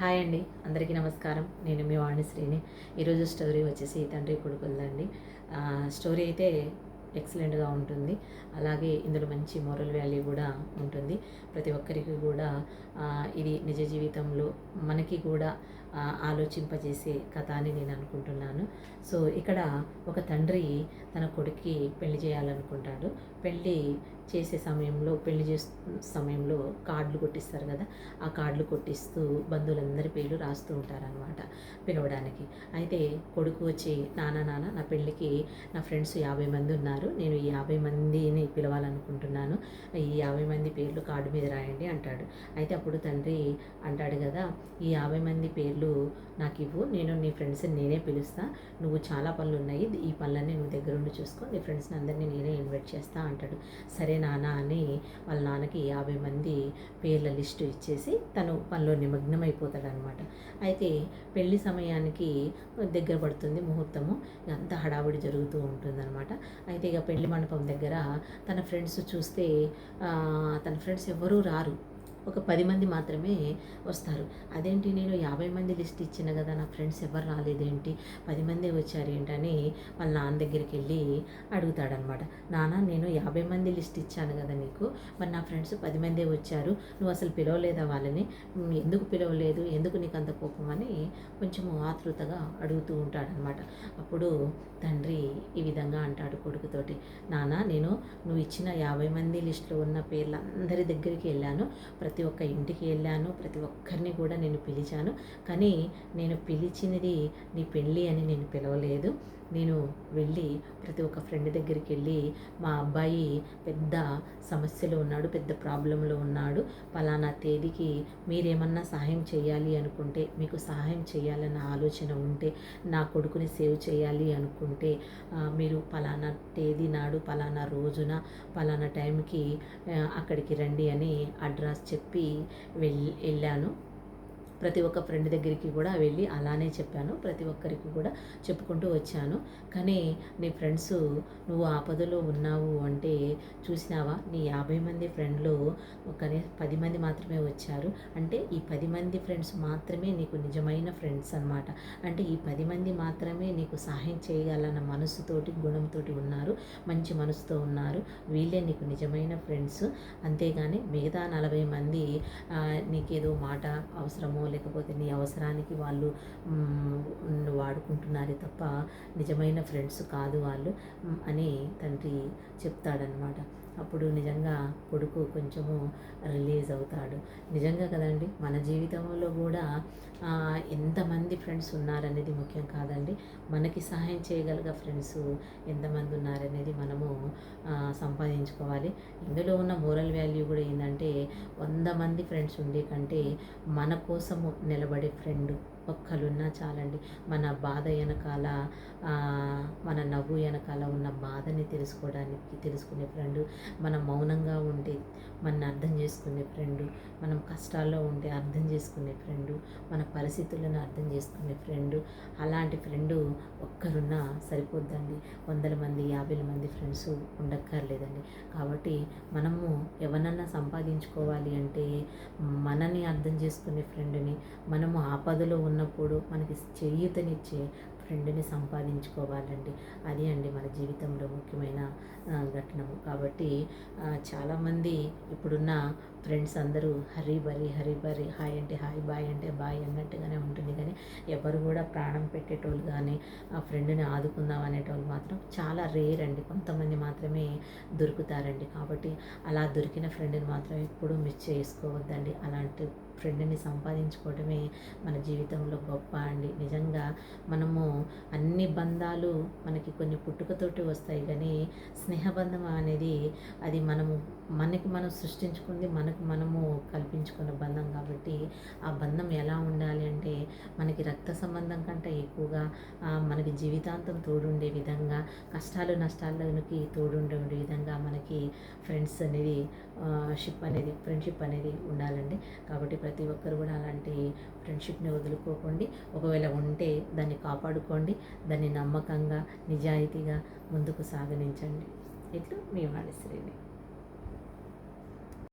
Hi అండి అందరికీ నమస్కారం. నేను మీ వాణిశ్రీని ఈరోజు స్టోరీ వచ్చేసి తండ్రి కొడుకులదండి. స్టోరీ అయితే ఎక్సలెంట్గా ఉంటుంది. అలాగే ఇందులో మంచి మోరల్ వాల్యూ కూడా ఉంటుంది. ప్రతి ఒక్కరికి కూడా ఇది నిజ జీవితంలో మనకి కూడా ఆలోచింపజేసే కథ అని నేను అనుకుంటున్నాను. సో ఇక్కడ ఒక తండ్రి తన కొడుక్కి పెళ్ళి చేయాలనుకుంటాడు. పెళ్ళి చేసే సమయంలో పెళ్ళి చేసే సమయంలో కార్డులు కొట్టిస్తారు కదా ఆ కార్డులు కొట్టిస్తూ బంధువులందరి పేర్లు రాస్తూ ఉంటారనమాట పిలవడానికి. అయితే కొడుకు వచ్చి నానా నాన్న నా పెళ్ళికి నా ఫ్రెండ్స్ యాభై మంది ఉన్నారు. నేను ఈ యాభై మందిని పిలవాలనుకుంటున్నాను. ఈ యాభై మంది పేర్లు కార్డు మీద రాయండి అంటాడు. అయితే అప్పుడు తండ్రి అంటాడు కదా ఈ యాభై మంది పేర్లు నాకు ఇవ్వు. నేను నీ ఫ్రెండ్స్ని నేనే పిలుస్తా. నువ్వు చాలా పనులు ఉన్నాయి ఈ పనులన్నీ నువ్వు దగ్గరుండి చూసుకో. నీ ఫ్రెండ్స్ని అందరినీ నేనే ఇన్వైట్ చేస్తా అంటాడు. సరే నాన్న అని వాళ్ళ నాన్నకి యాభై మంది పేర్ల లిస్టు ఇచ్చేసి తను పనిలో నిమగ్నం అనమాట అయితే పెళ్ళి సమయానికి దగ్గర పడుతుంది ముహూర్తము. అంత హడావుడి జరుగుతూ ఉంటుందన్నమాట. అయితే ఇక పెళ్ళి మండపం దగ్గర తన ఫ్రెండ్స్ చూస్తే తన ఫ్రెండ్స్ ఎవరూ రారు. ఒక పది మంది మాత్రమే వస్తారు. అదేంటి నేను యాభై మంది లిస్ట్ ఇచ్చిన కదా నా ఫ్రెండ్స్ ఎవరు రాలేదేంటి పది మంది వచ్చారు ఏంటని వాళ్ళ నాన్న దగ్గరికి వెళ్ళి అడుగుతాడనమాట నాన్న నేను యాభై మంది లిస్ట్ ఇచ్చాను కదా నీకు మరి నా ఫ్రెండ్స్ పది మందే వచ్చారు నువ్వు అసలు పిలవలేదా వాళ్ళని? ఎందుకు పిలవలేదు ఎందుకు నీకు అంత కోపం? అని కొంచెం ఆతృతగా అడుగుతూ ఉంటాడనమాట అప్పుడు తండ్రి ఈ విధంగా అంటాడు కొడుకుతోటి నాన్న నేను నువ్వు ఇచ్చిన యాభై మంది లిస్టులో ఉన్న పేర్లందరి దగ్గరికి వెళ్ళాను ప్రతి ఒక్క ఇంటికి వెళ్ళాను ప్రతి ఒక్కరిని కూడా నేను పిలిచాను. కానీ నేను పిలిచినది నీ పెళ్ళి అని నేను పిలవలేదు. నేను వెళ్ళి ప్రతి ఒక్క ఫ్రెండ్ దగ్గరికి వెళ్ళి మా అబ్బాయి పెద్ద సమస్యలో ఉన్నాడు పెద్ద ప్రాబ్లంలో ఉన్నాడు. పలానా తేదీకి మీరేమన్నా సహాయం చేయాలి అనుకుంటే మీకు సహాయం చేయాలన్న ఆలోచన ఉంటే నా కొడుకుని సేవ్ చేయాలి అనుకుంటే మీరు పలానా తేదీ నాడు పలానా రోజున పలానా టైంకి అక్కడికి రండి అని అడ్రస్ చెప్పి వెళ్ళి వెళ్ళాను. ప్రతి ఒక్క ఫ్రెండ్ దగ్గరికి కూడా వెళ్ళి అలానే చెప్పాను. ప్రతి ఒక్కరికి కూడా చెప్పుకుంటూ వచ్చాను. కానీ నీ ఫ్రెండ్స్ నువ్వు ఆపదలో ఉన్నావు అంటే చూసినావా? నీ యాభై మంది ఫ్రెండ్లు కనీ పది మంది మాత్రమే వచ్చారు. అంటే ఈ పది మంది ఫ్రెండ్స్ మాత్రమే నీకు నిజమైన ఫ్రెండ్స్ అన్నమాట. అంటే ఈ పది మంది మాత్రమే నీకు సహాయం చేయగలన్న మనసుతోటి గుణంతోటి ఉన్నారు. మంచి మనసుతో ఉన్నారు. వీళ్ళే నీకు నిజమైన ఫ్రెండ్స్ అంతేగాని మిగతా నలభై మంది నీకేదో మాట అవసరమో లేకపోతే నీ అవసరానికి వాళ్ళు వాడుకుంటున్నారే తప్ప నిజమైన ఫ్రెండ్స్ కాదు వాళ్ళు అని తండ్రి చెప్తాడనమాట అప్పుడు నిజంగా కొడుకు కొంచెము రిలీజ్ అవుతాడు. నిజంగా కదండి మన జీవితంలో కూడా ఎంతమంది ఫ్రెండ్స్ ఉన్నారనేది ముఖ్యం కాదండి. మనకి సహాయం చేయగలిగే ఫ్రెండ్స్ ఎంతమంది ఉన్నారనేది మనము సంపాదించుకోవాలి. ఇందులో ఉన్న మోరల్ వాల్యూ కూడా ఏంటంటే వంద మంది ఫ్రెండ్స్ ఉండే కంటే మన కోసము నిలబడే ఫ్రెండ్ ఒక్కరున్నా చాలండి. మన బాధ వెనకాల మన నవ్వు వెనకాల ఉన్న బాధని తెలుసుకోవడానికి తెలుసుకునే ఫ్రెండ్ మనం మౌనంగా ఉంటే మన అర్థం చేసుకునే ఫ్రెండ్ మనం కష్టాల్లో ఉంటే అర్థం చేసుకునే ఫ్రెండ్ మన పరిస్థితులను అర్థం చేసుకునే ఫ్రెండ్ అలాంటి ఫ్రెండ్ ఒక్కరున్నా సరిపోద్దండి. వందల మంది యాభై మంది ఫ్రెండ్స్ ఉండక్కర్లేదండి. కాబట్టి మనము ఎవరన్నా సంపాదించుకోవాలి అంటే మనని అర్థం చేసుకునే ఫ్రెండ్ని మనము ఆపదలో ఉన్న ఉన్నప్పుడు మనకి చేయూతనిచ్చే ఫ్రెండ్ని సంపాదించుకోవాలండి. అది అండి మన జీవితంలో ముఖ్యమైన ఘటనము. కాబట్టి చాలామంది ఇప్పుడున్న ఫ్రెండ్స్ అందరూ హరి బరి హరి బరి హాయ్ అంటే హాయ్ బాయ్ అంటే బాయ్ అన్నట్టుగానే ఉంటుంది. కానీ ఎవరు కూడా ప్రాణం పెట్టేటోళ్ళు కానీ ఆ ఫ్రెండ్ని ఆదుకుందాం అనేటోళ్ళు మాత్రం చాలా రేర్ అండి. కొంతమంది మాత్రమే దొరుకుతారండి. కాబట్టి అలా దొరికిన ఫ్రెండ్ని మాత్రం ఎప్పుడూ మిస్ చేసుకోవద్దండి. అలాంటి ఫ్రెండ్ని సంపాదించుకోవడమే మన జీవితంలో గొప్ప అండి. నిజంగా మనము అన్ని బంధాలు మనకి కొన్ని పుట్టుకతోటి వస్తాయి. కానీ స్నేహబంధం అనేది అది మనము మనకి మనం సృష్టించుకుంది మనకు మనము కల్పించుకున్న బంధం కాబట్టి ఆ బంధం ఎలా ఉండాలి అంటే మనకి రక్త సంబంధం కంటే ఎక్కువగా మనకి జీవితాంతం తోడుండే విధంగా కష్టాలు నష్టాలకి తోడుండే విధంగా మనకి ఫ్రెండ్స్ అనేది షిప్ అనేది ఫ్రెండ్షిప్ అనేది ఉండాలండి. కాబట్టి ప్రతి ఒక్కరు కూడా అలాంటి ఫ్రెండ్షిప్ని వదులుకోకండి. ఒకవేళ ఉంటే దాన్ని కాపాడుకోండి. దాన్ని నమ్మకంగా నిజాయితీగా ముందుకు సాగనించండి. ఇట్లు మీ వాణిశ్రీని.